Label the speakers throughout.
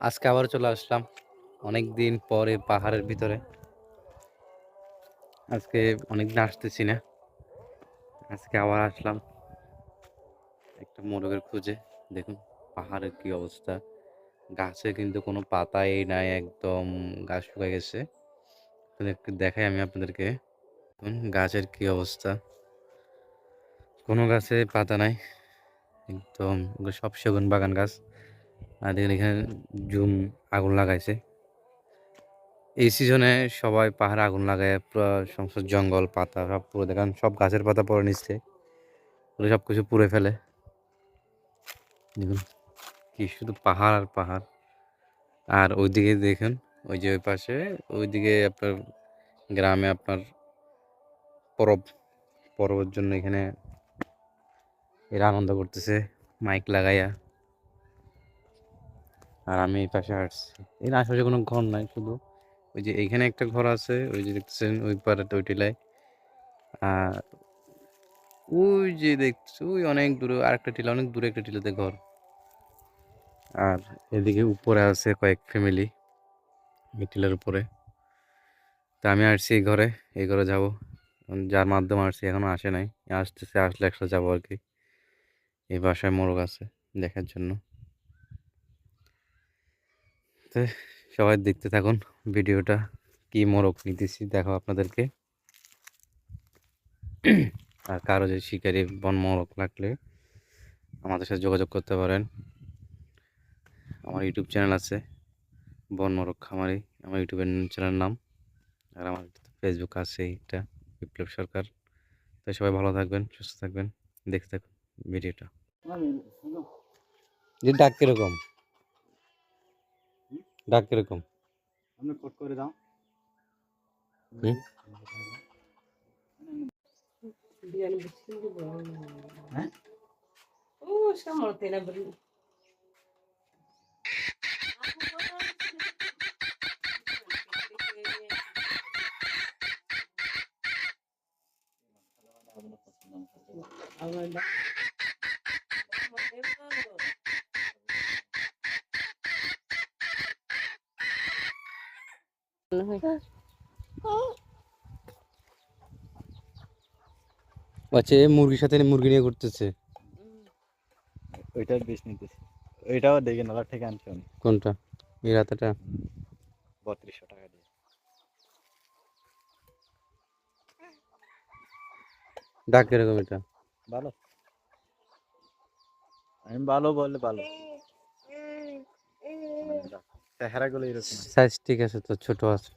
Speaker 1: আজকে আবার চলে আসলাম অনেক দিন পরে পাহাড়ের ভিতরে। আজকে অনেকদিন আসতেছি না। আজকে আবার আসলাম একটা মোরগের খুঁজে। দেখুন পাহাড়ের কি অবস্থা। গাছে কিন্তু কোনো পাতাই নাই, একদম গাছ শুকিয়ে গেছে। একটু দেখাই আমি আপনাদেরকে। গাছের কি অবস্থা। কোনো গাছে পাতা নাই, একদম সব সেগুন বাগান গাছ। আর দেখেন, এখানে জুম আগুন লাগাইছে। এই সিজনে সবাই পাহাড়ে আগুন লাগায়, পুরো সমস্ত জঙ্গল, পাতা, সব পুরো দেখেন সব গাছের পাতা পরে নিচ্ছে পুরো সব কিছু পুড়ে ফেলে। দেখুন, কি শুধু পাহাড় আর পাহাড়। আর ওইদিকে দেখেন, ওই যে ওই পাশে, ওইদিকে আপনার গ্রামে আপনার পরব, পরবের জন্য এখানে এরা আনন্দ করতেছে, মাইক লাগাইয়া। আর আমি এই পাশে আসছি এর আশেপাশে কোনো ঘর নাই, শুধু ওই যে এইখানে একটা ঘর আছে, ওই যে দেখতেছেন, ওই পারে ওই টিলায় আর ওই যে দেখছি ওই অনেক দূরে আরেকটা টিলা, অনেক দূরে একটা টিলাতে ঘর। আর এদিকে উপরে আছে কয়েক ফ্যামিলি টিলার উপরে। তা আমি আসছি এই ঘরে এই ঘরে যাব। যার মাধ্যমে আসছি, এখনও আসে নাই। আসতেছে, আসলে একসাথে যাব আর কি। এই বাসায় মোরগ আছে, দেখার জন্য। তো সবাই দেখতে থাকুন ভিডিওটা, কি মোরগ নিতেছি দেখো আপনাদেরকে। আর কারও যে শিকারি বন মোরগ লাগলে আমাদের সাথে যোগাযোগ করতে পারেন। আমার ইউটিউব চ্যানেল আছে, বন মোরগ খামারি, আমার ইউটিউবের চ্যানেলের নাম। আর আমার ফেসবুক আছে, এটা বিপ্লব সরকার। তাই সবাই ভালো থাকবেন, সুস্থ থাকবেন, দেখতে থাকুন ভিডিওটা। ডাক কীরকম? ডাক কিরকম
Speaker 2: আপনি কোট করে দাও হুম? হ্যাঁ
Speaker 3: ও সামলতে না বলি আমার
Speaker 1: আচ্ছা মুরগির সাথে মুরগি নিয়ে করতেছে
Speaker 2: ওইটার বেশ নিতেছি। ওইটাও দেখে থেকে আনছি আমি
Speaker 1: কোনটা? এই রাতাটা?
Speaker 2: বত্রিশশো টাকা দিয়ে।
Speaker 1: ডাক কীরকম এটা?
Speaker 2: ভালো। আমি ভালো বললে ভালো। চেহারাগুলো এরকম
Speaker 1: সাইজ ঠিক আছে তো ছোট আছে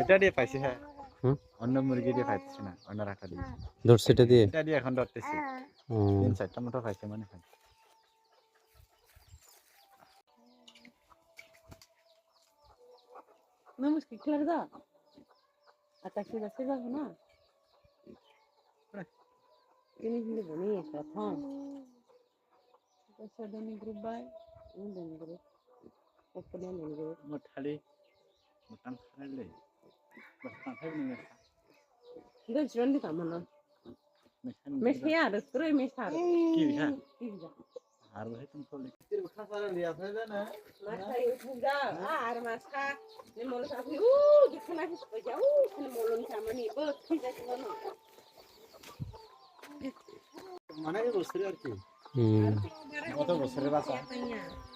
Speaker 2: এটা দিয়ে পাইছি হ্যাঁ
Speaker 1: হুম?
Speaker 2: অন্য মুরগি দিয়ে পাইতেছি না অন্য রাখা দিয়ে
Speaker 1: ধরছে এটা দিয়ে
Speaker 2: এটা দিয়ে এখন ধরতেছি
Speaker 1: ও, তিন
Speaker 2: চারটা মতো পাইছে মনে হয়
Speaker 3: Vamos, que claro dá. Até que você vai não. Ele me bonita, tá? Você dá no grupo vai, um ก็คนนั้นหนึ่งเลย
Speaker 2: หมดทะเลหมดตั้งทะเลหมดตั้งทะเลเลยค่ะ
Speaker 3: ก็ชวนดีกว่ามันเนาะ
Speaker 2: ไม่ใช่
Speaker 3: อะรักรู้ไม่ใช่
Speaker 2: กี่วิชา
Speaker 3: กี่วิชา
Speaker 2: हार भाई तुम तो लिख तेरे बखा सारा लिया था ना ना
Speaker 3: मास्टर ये पूजा हार मास्टर ने मोल साहब ने ओ दिखना किस पे जाओ ने मोल ने सामने बहुत ठीक है सुनो
Speaker 2: माने के दूसरे और की
Speaker 1: हम्म
Speaker 3: वो तो दूसरे बात है